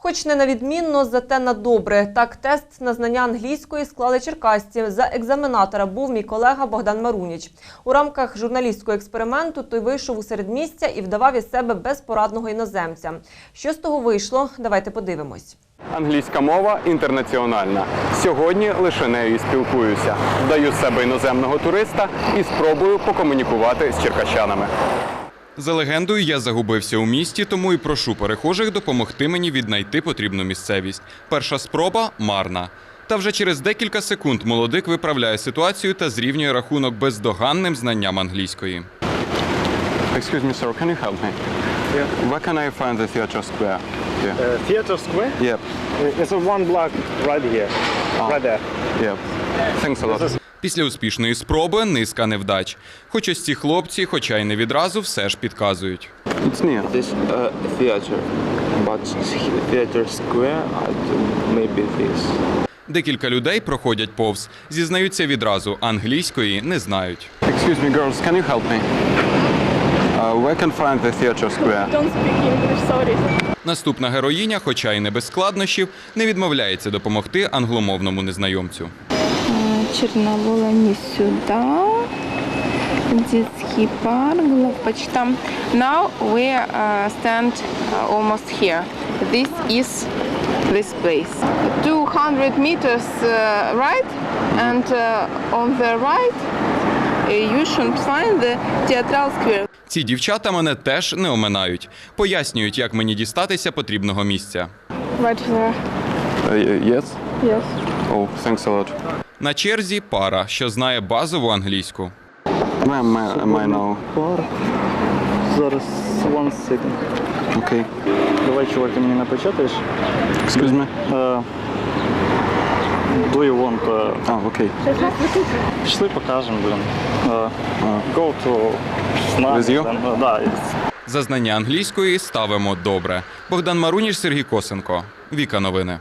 Хоч не на відмінно, зате на добре. Так, тест на знання англійської склали черкасці. За екзаменатора був мій колега Богдан Маруніч. У рамках журналістського експерименту той вийшов у середмістя і вдавав із себе безпорадного іноземця. Що з того вийшло? Давайте подивимось. Англійська мова інтернаціональна. Сьогодні лише нею спілкуюся. Вдаю з себе іноземного туриста і спробую покомунікувати з черкащанами. За легендою, я загубився у місті, тому і прошу перехожих допомогти мені віднайти потрібну місцевість. Перша спроба марна. Та вже через декілька секунд молодик виправляє ситуацію та зрівнює рахунок бездоганним знанням англійської. Excuse me, sir, can you help me? Yeah. Where can I find the theatre square? Yeah. Uh, Theater Square? Yep. Uh, It's a one block right here. Right there. Yep. Thanks a lot. Після успішної спроби низка невдач. Хоч ось ці хлопці, хоча й не відразу, все ж підказують. It's near. This uh, theater, but theater square, maybe this. Декілька людей проходять повз, зізнаються відразу, англійської не знають. Excuse me, girls, can you help me? Uh, where can find the theatre square? don't speak English, sorry. Наступна героїня, хоча й не без складнощів, не відмовляється допомогти англомовному незнайомцю. Черновола не сюда. Детский парк, главпочта. Now we uh, stand uh, almost here. This is this place. 200 meters uh, right, and uh, on the right uh, you should find the theatral square. Ці дівчата мене теж не оминають. Пояснюють, як мені дістатися потрібного місця. Right there. Uh, yes? Yes. Oh, thanks a lot. На черзі пара, що знає базову англійську. Now? Зараз one second. Okay. Давай, чувак, ти мені напечатаєш. Excuse me? Uh, do you want... Uh, Ah, okay. пішли покажемо, блін. Uh, go to... With you? Uh, да, it's За знання англійської ставимо добре. Богдан Маруніш, Сергій Косенко. Віка новини.